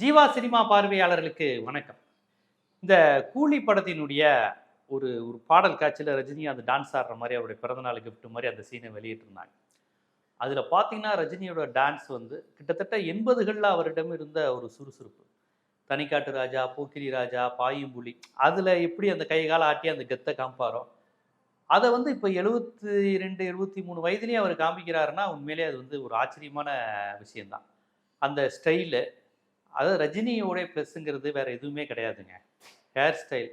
Jeeva cinema பார்வையாளர்களுக்கு வணக்கம். இந்த கூலி படத்தினுடைய ஒரு ஒரு பாடல் காட்சியில் ரஜினி அந்த டான்ஸ் ஆடுற மாதிரி அவருடைய பிறந்தநாள் கிஃப்ட் மாதிரி அந்த சீனை வெளியிட்டிருந்தாங்க. அதில் பார்த்தீங்கன்னா ரஜினியோட டான்ஸ் வந்து கிட்டத்தட்ட எண்பதுகளில் அவரிடம் இருந்த ஒரு சுறுசுறுப்பு. தனிக்காட்டு ராஜா போக்கிரி ராஜா பாயும்புலி அதில் எப்படி அந்த கை கால ஆட்டி அந்த கெத்தை காமிப்பாரோ அதை வந்து இப்போ எழுபத்தி ரெண்டு எழுபத்தி மூணு வயதுலேயும் அவர் காமிக்கிறாருன்னா உண்மையிலே அது வந்து ஒரு ஆச்சரியமான விஷயம்தான். அந்த ஸ்டைலு அதாவது ரஜினியோட ப்ளஸ்ஸுங்கிறது வேற எதுவுமே கிடையாதுங்க. ஹேர் ஸ்டைல்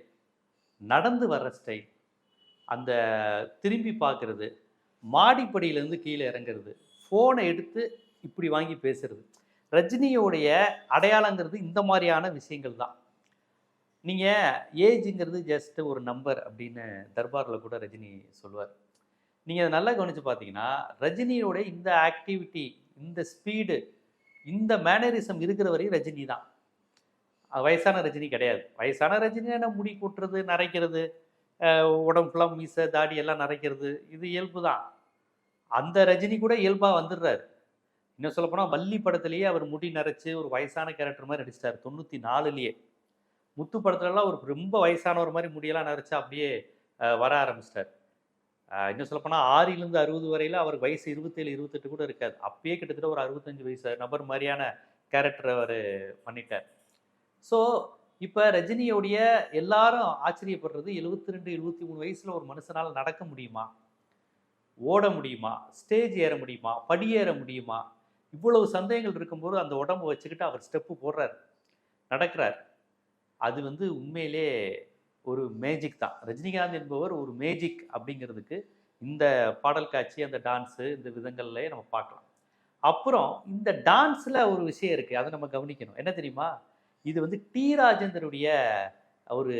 நடந்து வர்ற ஸ்டைல் அந்த திரும்பி பார்க்கறது. மாடிப்படியிலேருந்து கீழே இறங்குறது. ஃபோனை எடுத்து இப்படி வாங்கி பேசுறது. ரஜினியோடைய அடையாளங்கிறது இந்த மாதிரியான விஷயங்கள் தான். நீங்கள் ஏஜுங்கிறது ஜஸ்ட் ஒரு நம்பர் அப்படின்னு தர்பாரில் கூட ரஜினி சொல்லுவார். நீங்கள் அதை நல்லா கவனித்து பார்த்தீங்கன்னா ரஜினியோட இந்த ஆக்டிவிட்டி இந்த ஸ்பீடு இந்த மேனரிசம் இருக்கிற வரையும் ரஜினி தான். வயசான ரஜினி கிடையாது. வயசான ரஜினி என்ன முடி கொட்டுறது நரைக்கிறது உடம்பு ஃபுல்லாக மீசை தாடி எல்லாம் நரைக்கிறது இது இயல்பு தான். அந்த ரஜினி கூட இயல்பாக வந்துடுறாரு. இன்னும் சொல்லப்போனால் வள்ளி படத்துலேயே அவர் முடி நரைச்சி ஒரு வயசான கேரக்டர் மாதிரி நடிச்சிட்டார் தொண்ணூற்றி நாலுலேயே முத்து படத்துலலாம் ஒரு ரொம்ப வயசானவர் மாதிரி முடியெல்லாம் நரைச்சு அப்படியே வர ஆரம்பிச்சிட்டார். இன்னும் சொல்லப்போனால் ஆறிலிருந்து அறுபது வரையில் அவருக்கு வயசு இருபத்தேழு இருபத்தெட்டு கூட இருக்காது. அப்பயே கிட்டத்தட்ட ஒரு அறுபத்தஞ்சு வயசு நபர் மாதிரியான கேரக்டர் அவர் பண்ணிட்டார். ஸோ இப்போ ரஜினியோடைய எல்லாரும் ஆச்சரியப்படுறது எழுபத்தி ரெண்டு எழுபத்தி மூணு வயசில் ஒரு மனுஷனால் நடக்க முடியுமா? ஓட முடியுமா? ஸ்டேஜ் ஏற முடியுமா? படியேற முடியுமா? இவ்வளவு சந்தேகங்கள் இருக்கும்போது அந்த உடம்பை வச்சுக்கிட்டு அவர் ஸ்டெப்பு போடுறாரு நடக்கிறார். அது வந்து உண்மையிலே ஒரு மேஜிக் தான். ரஜினிகாந்த் என்பவர் ஒரு மேஜிக் அப்படிங்கிறதுக்கு இந்த பாடல் காட்சி அந்த டான்ஸு இந்த விதங்கள்லேயே நம்ம பார்க்கலாம். அப்புறம் இந்த டான்ஸில் ஒரு விஷயம் இருக்குது அதை நம்ம கவனிக்கணும். என்ன தெரியுமா? இது வந்து டி ராஜேந்தருடைய ஒரு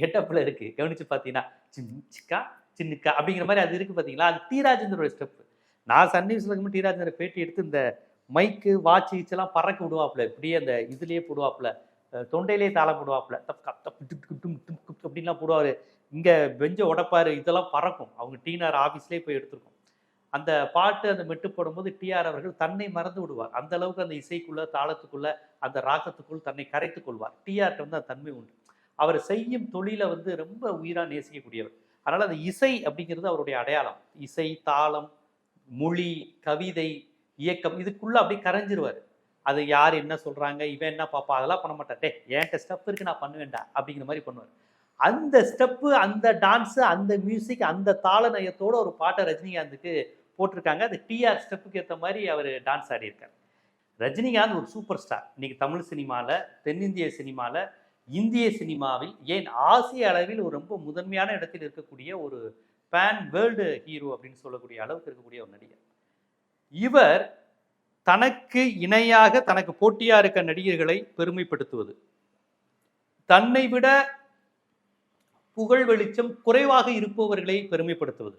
கெட்டப்பில் இருக்குது கவனித்து பார்த்தீங்கன்னா சின்னிக்கா சின்னிக்கா அப்படிங்கிற மாதிரி அது இருக்குது பார்த்தீங்களா? அது டி ராஜேந்தரோட ஸ்டெப்பு நான் சன் நியூஸில் இருக்கும்போது டி ராஜேந்தரை பேட்டி எடுத்து இந்த மைக்கு வாட்ச் கீச்செல்லாம் பறக்க விடுவாப்புல. இப்படியே அந்த இதுலேயே போடுவாப்புல. தொண்டையிலேயே தொண்டையிலே தாளம் போடுவாப்புல. தப் கப் தப் அப்படின்லாம் போடுவார். இங்கே பெஞ்ச உடப்பார் இதெல்லாம் பறக்கும். அவங்க டிஆர் ஆஃபீஸ்லேயே போய் எடுத்திருக்கோம். அந்த பாட்டு அந்த மெட்டு போடும்போது டிஆர் அவர்கள் தன்னை மறந்து விடுவார். அந்த அளவுக்கு அந்த இசைக்குள்ள தாளத்துக்குள்ள அந்த ராகத்துக்குள் தன்னை கரைத்து கொள்வார். டிஆர்ட்ட வந்து அந்த தன்மை உண்டு. அவர் செய்யும் தொழிலை வந்து ரொம்ப உயிராக நேசிக்கக்கூடியவர். அதனால் அந்த இசை அப்படிங்கிறது அவருடைய அடையாளம். இசை தாளம் மொழி கவிதை இயக்கம் இதுக்குள்ளே அப்படியே கரைஞ்சிருவார். அது யார் என்ன சொல்கிறாங்க இவன் என்ன பார்ப்பா அதெல்லாம் பண்ண மாட்டார் டே என்கிட்ட ஸ்டெப் இருக்கு நான் பண்ணுவேன்டா அப்படிங்கிற மாதிரி பண்ணுவார். அந்த ஸ்டெப்பு அந்த டான்ஸு அந்த மியூசிக் அந்த தாள நயத்தோட ஒரு பாட்டை ரஜினிகாந்துக்கு போட்டிருக்காங்க. அது டிஆர் ஸ்டெப்புக்கு ஏற்ற மாதிரி அவர் டான்ஸ் ஆடியிருக்கார் ரஜினிகாந்த் ஒரு சூப்பர் ஸ்டார் இன்னைக்கு தமிழ் சினிமாவில் தென்னிந்திய சினிமாவில் இந்திய சினிமாவில் ஏன் ஆசிய அளவில் ஒரு ரொம்ப முதன்மையான இடத்தில் இருக்கக்கூடிய ஒரு பேன் வேர்ல்டு ஹீரோ அப்படின்னு சொல்லக்கூடிய அளவுக்கு இருக்கக்கூடிய ஒரு நடிகர். இவர் தனக்கு இணையாக தனக்கு போட்டியாக இருக்க நடிகர்களை பெருமைப்படுத்துவது. தன்னை விட புகழ் வெளிச்சம் குறைவாக இருப்பவர்களை பெருமைப்படுத்துவது.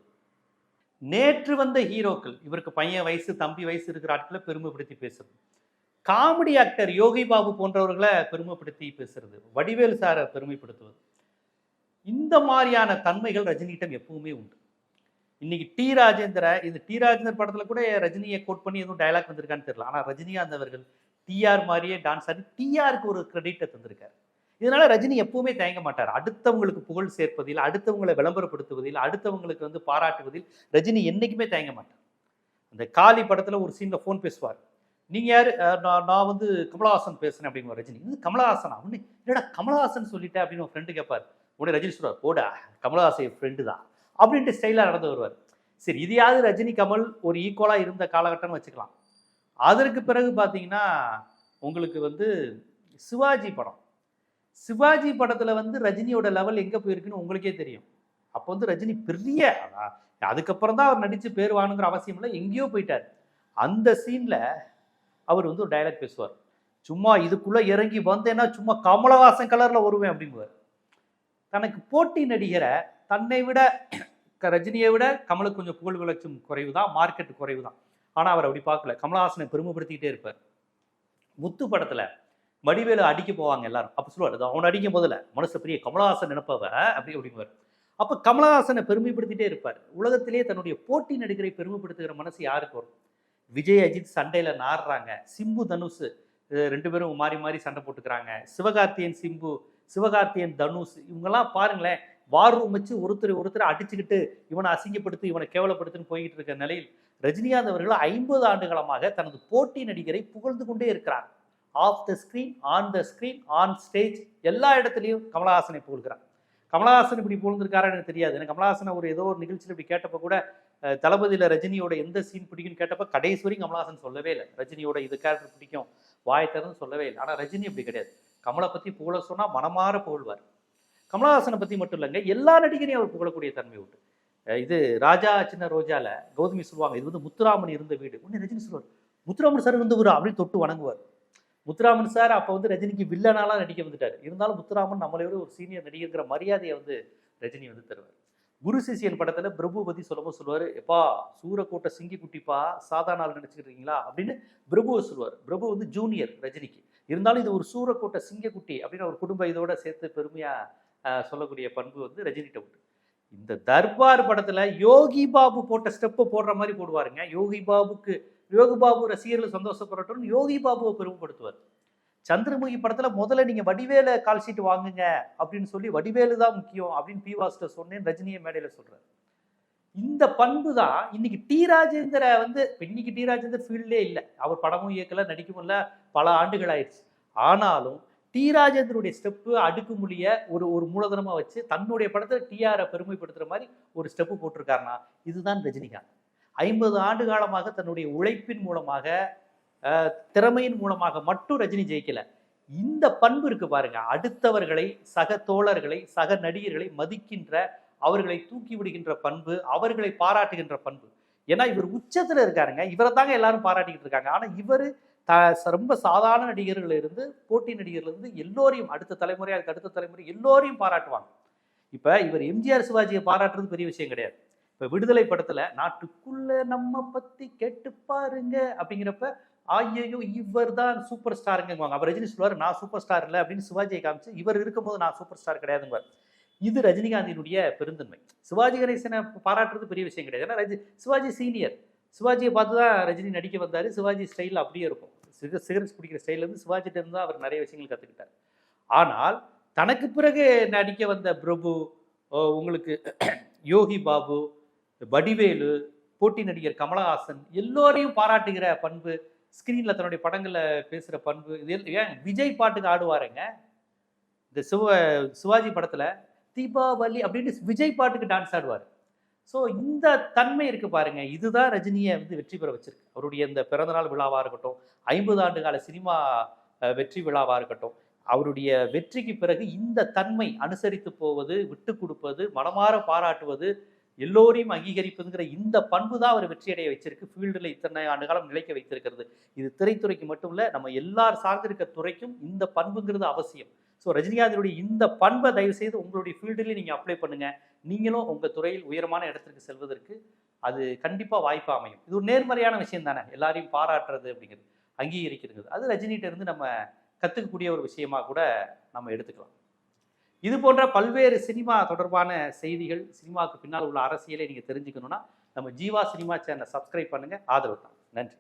நேற்று வந்த ஹீரோக்கள் இவருக்கு பையன் வயசு தம்பி வயசு இருக்கிற ஆட்களை பெருமைப்படுத்தி பேசுறது. காமெடி ஆக்டர் யோகி பாபு போன்றவர்களை பெருமைப்படுத்தி பேசுறது. வடிவேல் சாரை பெருமைப்படுத்துவது. இந்த மாதிரியான தன்மைகள் ரஜினியிடம் எப்பவுமே உண்டு. இன்னைக்கு டி ராஜேந்திர இது டி ராஜேந்தர் படத்துல கூட ரஜினியை கோட் பண்ணி எதுவும் டயலாக் வந்திருக்கான்னு தெரியல. ஆனா ரஜினிகாந்த் அவர்கள் டிஆர் மாதிரியே டான்ஸ் ஆடி டிஆருக்கு ஒரு கிரெடிட்டை தந்திருக்காரு. இதனால ரஜினி எப்பவுமே தயங்க மாட்டார். அடுத்தவங்களுக்கு புகழ் சேர்ப்பதில் அடுத்தவங்களை விளம்பரப்படுத்துவதில் அடுத்தவங்களுக்கு வந்து பாராட்டுவதில் ரஜினி என்னைக்குமே தயங்க மாட்டார். அந்த காளி படத்துல ஒரு சீன்ல ஃபோன் பேசுவார். நீங்க யாரு? நான் நான் வந்து கமலஹாசன் பேசுறேன் அப்படிங்கிற ரஜினி. இது கமலஹாசனா? உடனே என்னடா கமலஹாசன் சொல்லிட்டேன் அப்படின்னு ஒரு ஃப்ரெண்டு கேட்பார் உடனே ரஜினி சொல்றார் போடா கமலஹாசன் ஃப்ரெண்டு தான் அப்படின்ட்டு ஸ்டைலாக நடந்து வருவார். சரி இதையாவது ரஜினி கமல் ஒரு ஈக்குவலாக இருந்த காலகட்டம்னு வச்சுக்கலாம். அதற்கு பிறகு பார்த்தீங்கன்னா உங்களுக்கு வந்து சிவாஜி படம். சிவாஜி படத்தில் வந்து ரஜினியோட லெவல் எங்கே போயிருக்குன்னு உங்களுக்கே தெரியும். அப்போ வந்து ரஜினி பெரிய அதுக்கப்புறம் தான் அவர் நடித்து பேர் அவசியம் இல்லை எங்கேயோ போயிட்டார். அந்த சீனில் அவர் வந்து ஒரு டைலாக் பேசுவார். சும்மா இதுக்குள்ளே இறங்கி வந்தேன்னா சும்மா கமலஹாசன் கலரில் வருவேன் அப்படிங்குவார். தனக்கு போட்டி நடிகரை தன்னை விட ரஜினியை விட கமலுக்கு கொஞ்சம் புகழ் விளச்சம் குறைவு தான் மார்க்கெட் குறைவு தான். ஆனால் அவர் அப்படி பார்க்கல. கமலஹாசனை பெருமைப்படுத்திக்கிட்டே இருப்பார். முத்து படத்தில் வடிவேலு அடிக்க போவாங்க எல்லாரும். அப்போ சொல்லுவார் "அது அவனை அடிக்கும் போதில் மனசு பெரிய கமலஹாசன் நினைப்பவ அப்படி அப்படிங்குவார். அப்போ கமலஹாசனை பெருமைப்படுத்திட்டே இருப்பார். உலகத்திலே தன்னுடைய போட்டி நடிகரை பெருமைப்படுத்துகிற மனசு யாருக்கு வரும்? விஜய் அஜித் சண்டையில் நாடுறாங்க சிம்பு தனுஷ் ரெண்டு பேரும் மாறி மாறி சண்டை போட்டுக்கிறாங்க. சிவகார்த்தியன் சிம்பு சிவகார்த்தியன் தனுஷ் இவங்கெல்லாம் பாருங்களேன் வார் ரூம் வச்சு ஒருத்தர் ஒருத்தர் அடிச்சுக்கிட்டு இவனை அசிங்கப்படுத்தி இவனை கேவலப்படுத்துன்னு போய்கிட்டு இருக்க நிலையில் ரஜினிகாந்த் அவர்கள் ஐம்பது ஆண்டுகளமாக தனது போட்டி நடிகரை புகழ்ந்து கொண்டே இருக்கிறார். Off the screen on the screen on stage எல்லா இடத்துலையும் கமலஹாசனை புகழ்கிறார். கமலஹாசன் இப்படி புகழ்ந்திருக்காரான்னு எனக்கு தெரியாது. எனக்கு கமலஹாசனை ஒரு ஏதோ ஒரு நிகழ்ச்சியில் இப்படி கேட்டப்ப கூட தளபதியில் ரஜினியோட எந்த சீன் பிடிக்கும்னு கேட்டப்ப கடைசி வரைக்கும் கமலஹாசன் சொல்லவே இல்லை. ரஜினியோட இது கேரக்டர் பிடிக்கும் வாய்த்தரன்னு சொல்லவே இல்லை. ஆனால் ரஜினி அப்படி கிடையாது. கமலை பற்றி புகழ சொன்னால் மனமாற புகழ்வார். கமலஹாசனை பற்றி மட்டும் இல்லைங்க எல்லா நடிகரையும் அவர் புகழக்கூடிய தன்மை உண்டு. இது ராஜா சின்ன ரோஜால கௌதமி சொல்லுவாங்க இது வந்து முத்துராமன் இருந்த வீடு. ஒன்று ரஜினி சொல்லுவார் முத்துராமன் சார் இருந்த ஒரு அப்படின்னு தொட்டு வணங்குவார். முத்துராமன் சார் அப்போ வந்து ரஜினிக்கு வில்லனாலாம் நடிக்க வந்துட்டார். இருந்தாலும் முத்துராமன் நம்மளை விட ஒரு சீனியர் நடிகர்ங்கிற மரியாதையை வந்து ரஜினி வந்து தருவார். குரு சிஷியன் படத்தில் பிரபு பத்தி சொல்லும்போது சொல்லுவார் எப்பா சூரக்கோட்டை சிங்கி குட்டிப்பா சாதாரண ஆள் நினச்சிக்கிறீங்களா அப்படின்னு பிரபுவை சொல்லுவார். பிரபு வந்து ஜூனியர் ரஜினிக்கு. இருந்தாலும் இது ஒரு சூரக்கோட்டை சிங்கக்குட்டி அப்படின்னு ஒரு குடும்ப இதோட சேர்த்து பெருமையாக சொல்லக்கூடிய பண்பு வந்து ரஜினிகிட்ட உண்டு. இந்த தர்பார் படத்தில் யோகி பாபு போட்ட ஸ்டெப்பை போடுற மாதிரி போடுவாருங்க. யோகி பாபுக்கு யோகி பாபு ரசிகர்கள் சந்தோஷப்படட்டும் யோகி பாபுவை பெருமைப்படுத்துவார். சந்திரமுகி படத்துல முதல்ல நீங்க வடிவேல கால் ஷீட் வாங்குங்க அப்படின்னு சொல்லி வடிவேலு தான் முக்கியம் அப்படின்னு பி வாஸ்டர் சொன்னேன் ரஜினியை மேடையில சொல்றாரு. இந்த பண்பு தான் இன்னைக்கு டி ராஜேந்திர வந்து இன்னைக்கு டி ராஜேந்தர் ஃபீல்டே இல்லை. அவர் படமும் இயக்கல நடிக்கவும் இல்லை பல ஆண்டுகள் ஆயிடுச்சு. ஆனாலும் டி ராஜேந்தருடைய ஸ்டெப்பு அடுக்குமொழிய ஒரு ஒரு மூலதனமா வச்சு தன்னுடைய படத்தை டிஆரை பெருமைப்படுத்துற மாதிரி ஒரு ஸ்டெப்பு போட்டிருக்காருன்னா இதுதான் ரஜினிகாந்த். ஐம்பது ஆண்டு காலமாக தன்னுடைய உழைப்பின் மூலமாக திறமையின் மூலமாக மட்டும் ரஜினி ஜெயிக்கல. இந்த பண்பு இருக்கு பாருங்க. அடுத்தவர்களை சக தோழர்களை சக நடிகர்களை மதிக்கின்ற அவர்களை தூக்கி விடுகின்ற பண்பு அவர்களை பாராட்டுகின்ற பண்பு. ஏன்னா இவர் உச்சத்தில் இருக்காருங்க. இவரை தாங்க எல்லாரும் பாராட்டிக்கிட்டு இருக்காங்க. ஆனால் இவர் த ரொம்ப சாதாரண நடிகர்கள் இருந்து போட்டி நடிகர்கள் இருந்து எல்லோரையும் அடுத்த தலைமுறை அதுக்கு அடுத்த தலைமுறை எல்லோரையும் பாராட்டுவாங்க. இப்போ இவர் எம்ஜிஆர் சிவாஜியை பாராட்டுறது பெரிய விஷயம் கிடையாது. இப்போ விடுதலை படத்துல நாட்டுக்குள்ள நம்ம பத்தி கேட்டு பாருங்க அப்படிங்கிறப்ப ஐயோ இவர் தான் சூப்பர் ஸ்டாருங்குவாங்க அவர் ரஜினி சொல்லுவார் நான் சூப்பர் ஸ்டார் இல்லை அப்படின்னு சிவாஜியை காமிச்சு இவர் இருக்கும்போது நான் சூப்பர் ஸ்டார் கிடையாதுங்குவார். இது ரஜினிகாந்தினுடைய பெருந்தன்மை. சிவாஜி கணேசனை பாராட்டுறது பெரிய விஷயம் கிடையாது. ஏன்னா ரஜி சிவாஜி சீனியர் சிவாஜியை பார்த்து தான் ரஜினி நடிக்க வந்தார். சிவாஜி ஸ்டைல் அப்படியே இருக்கும். சிக சிகரெட்ஸ் பிடிக்கிற ஸ்டைலேருந்து இருந்து சிவாஜிட்ட இருந்து அவர் நிறைய விஷயங்கள் கற்றுக்கிட்டார் ஆனால் தனக்கு பிறகு நடிக்க வந்த பிரபு உங்களுக்கு யோகி பாபு வடிவேலு போட்டி நடிகர் கமலஹாசன் எல்லோரையும் பாராட்டுகிற பண்பு ஸ்க்ரீனில் தன்னுடைய படங்களில் பேசுகிற பண்பு இது ஏன் விஜய் பாட்டுக்கு ஆடுவாருங்க? இந்த சிவ சிவாஜி படத்தில் தீபாவளி அப்படின்னு விஜய் பாட்டுக்கு டான்ஸ் ஆடுவார். ஸோ இந்த தன்மை இருக்கு பாருங்க. இதுதான் ரஜினியை வந்து வெற்றி பெற வச்சிருக்கு. அவருடைய இந்த பிறந்தநாள் விழாவாக இருக்கட்டும் ஐம்பது ஆண்டு கால சினிமா வெற்றி விழாவாக இருக்கட்டும் அவருடைய வெற்றிக்கு பிறகு இந்த தன்மை அனுசரித்து போவது விட்டு கொடுப்பது மனமாற பாராட்டுவது எல்லோரையும் அங்கீகரிப்பதுங்கிற இந்த பண்பு தான் அவர் வெற்றியடைய வச்சிருக்கு. ஃபீல்டில் இத்தனை ஆண்டு காலம் நிலைக்க வைத்திருக்கிறது. இது திரைத்துறைக்கு மட்டும் இல்லை நம்ம எல்லார் சார்ந்திருக்க துறைக்கும் இந்த பண்புங்கிறது அவசியம். ஸோ ரஜினிகாந்தினுடைய இந்த பண்பை தயவு செய்து உங்களுடைய ஃபீல்டுலேயே நீங்கள் அப்ளை பண்ணுங்கள் நீங்களும் உங்கள் துறையில் உயரமான இடத்திற்கு செல்வதற்கு அது கண்டிப்பாக வாய்ப்பு அமையும். இது ஒரு நேர்மறையான விஷயம் தானே? எல்லாரையும் பாராட்டுறது அப்படிங்கிறது அங்கீகரிக்கிறது. அது ரஜினிகிட்ட இருந்து நம்ம கற்றுக்கக்கூடிய ஒரு விஷயமா கூட நம்ம எடுத்துக்கலாம். இது போன்ற பல்வேறு சினிமா தொடர்பான செய்திகள் சினிமாவுக்கு பின்னால் உள்ள அரசியலை நீங்கள் தெரிஞ்சுக்கணும்னா நம்ம ஜீவா சினிமா சேனலை சப்ஸ்கிரைப் பண்ணுங்க. ஆதரவு தான் நன்றி.